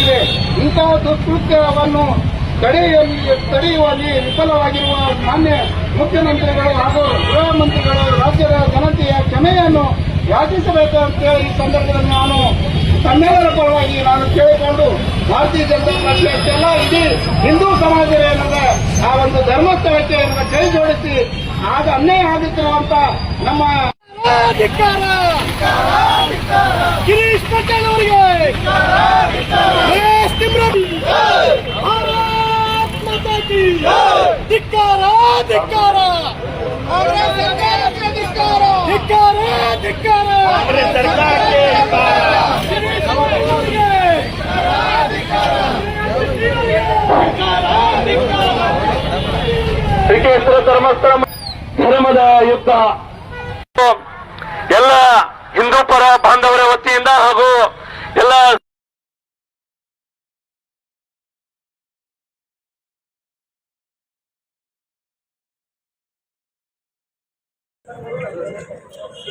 ಇದೆ. ಇಂತಹ ದುಷ್ಕೃತ್ಯವನ್ನು ತಡೆಯುವಲ್ಲಿ ತಡೆಯುವಲ್ಲಿ ವಿಫಲವಾಗಿರುವ ಮಾನ್ಯ ಮುಖ್ಯಮಂತ್ರಿಗಳು ಹಾಗೂ ಗೃಹ ಮಂತ್ರಿಗಳು ರಾಜ್ಯದ ಜನತೆಯ ಕ್ಷಮೆಯನ್ನು ಯಾಚಿಸಬೇಕಂತೇಳಿ ಈ ಸಂದರ್ಭದಲ್ಲಿ ನಾನು ತಮ್ಮೆಲ್ಲರ ಪರವಾಗಿ ನಾನು ಕೇಳಿಕೊಂಡು, ಭಾರತೀಯ ಜನತಾ ಪಕ್ಷ ಇಡೀ ಹಿಂದೂ ಸಮಾಜದ ಏನದ ಆ ಒಂದು ಧರ್ಮಸ್ಥಳಕ್ಕೆ ನಮ್ಮ ಕೈ ಜೋಡಿಸಿ ಆಗ ಅನ್ಯಾಯ ಆಗುತ್ತಿರುವಂತ ನಮ್ಮ ಧಿಕ್ಕಾರ ಗಿರೀಶ್ ಪಟೇಲ್ ಅವರಿಗೆ. ಧಿಕ್ಕಾರ ಧಿಕ್ಕಾರ. ಧಿಕ್ಕಾರ. ಧಿಕ್ಕಾರ ಧಿಕ್ಕಾರ ಸರ್ಕಾರಕ್ಕೆ ಗಿರೀಶ್ ಪಟೇಲ್ ಅವರಿಗೆ ಶ್ರೀಕೇಶ್ವರ ಧರ್ಮಸ್ಥಳ ಧರ್ಮದ ಯುದ್ಧ. ಎಲ್ಲ ಹಿಂದೂ ಪರ ಬಾಂಧವರ ವತಿಯಿಂದ ಹಾಗೂ ಎಲ್ಲ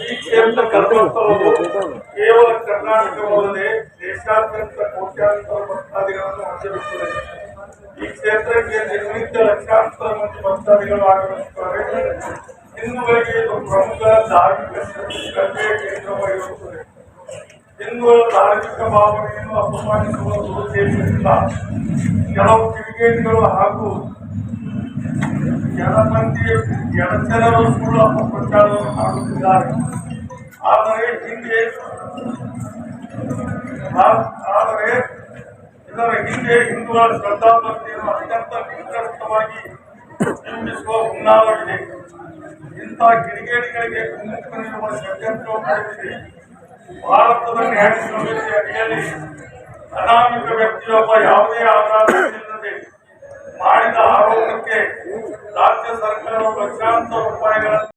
ಈ ಕ್ಷೇತ್ರ ಧರ್ಮಸ್ಥಳವು ಕೇವಲ ಕರ್ನಾಟಕವಲ್ಲದೆ ದೇಶಾದ್ಯಂತ ಕೋಟ್ಯಾಂತರ ಭಕ್ತಾದಿಗಳನ್ನು ಹೊಂದಿರುತ್ತದೆ. ಈ ಕ್ಷೇತ್ರಕ್ಕೆ ದಿನನಿತ್ಯ ಲಕ್ಷಾಂತರ ಮಂದಿ ಭಕ್ತಾದಿಗಳು ಆಗಮಿಸುತ್ತಾರೆ. ಹಿಂದೂಗಳಿಗೆ ಇದು ಪ್ರಮುಖ ಧಾರ್ಮಿಕ ಶ್ರದ್ಧೆಯ ಕೇಂದ್ರವಾಗಿರುತ್ತದೆ ಹಿಂದೂಗಳ ಧಾರ್ಮಿಕ ಭಾವನೆಯನ್ನು ಅಪಮಾನಿಸುವ ಉದ್ದೇಶದಿಂದ ಕೆಲವು ಕಿಡಿಗೇಡಿಗಳು ಹಾಗೂ ಜನಮಂದಿ ಜನಜನರು ಸುಳ್ಳು ಪ್ರಚಾರವನ್ನು ಮಾಡುತ್ತಿದ್ದಾರೆ ಆದರೆ ಹಿಂದೆ ಆದರೆ ಇದರ ಹಿಂದೆ ಹಿಂದೂಗಳ ಶ್ರದ್ಧಾಭಕ್ತಿಯನ್ನು ಅತ್ಯಂತ ನಿಕೃಷ್ಟವಾಗಿ ಬಿಂಬಿಸುವ ಹುನ್ನಾರವಿದೆ. ಇಂಥ ಕಿಡಿಗೇಡಿಗಳಿಗೆ ಕುಮ್ಮುಖ ನೀಡುವ ಷಡ್ಯಂತ್ರವು ನಡೆದಿದೆ ಭಾರತದ ನ್ಯಾಯ ಅಡಿಯಲ್ಲಿ ಅನಾಮಿಕ ವ್ಯಕ್ತಿಯೊಬ್ಬ ಯಾವುದೇ ಆಧಾರ ಮಾಡಿದ ರಾಜ್ಯ ಸರ್ಕಾರವು ಲಕ್ಷಾಂತರ ರೂಪಾಯಿಗಳನ್ನು